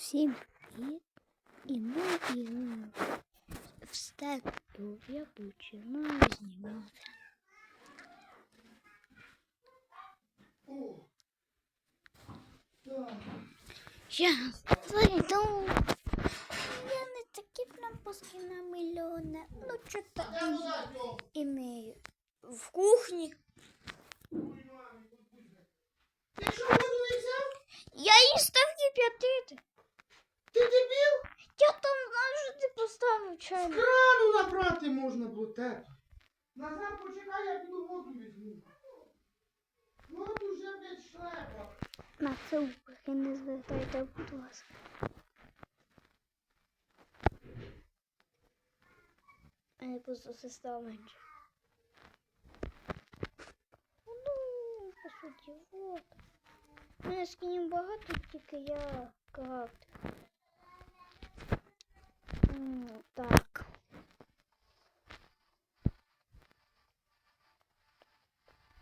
Всім привіт! І ми граємо в степу, я починаю знімати. Я зайду. Я не такі кнопки на мільйони. Ну, что-то имею. В кухні. Чайник. Крану набрати можна було тепло. Назад почекай, я піду воду візьму. Воду вже блядь, шлепа. На це уваги не звертайте, будь ласка. А я просто сестра менше. Ну, по суті, вот. У мене скинів багато, тільки я крафт. М, Так.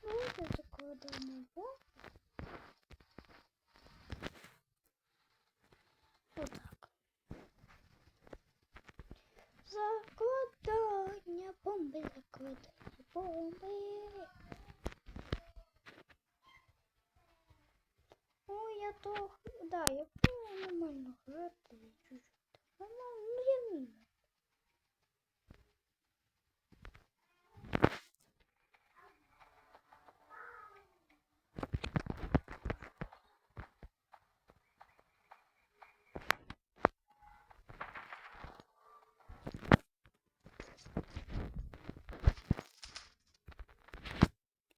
Ну, я бок. Отак. Закладання бомби, закладання бомби. О, я то, да, я нормально грати чуть-чуть. Нормально.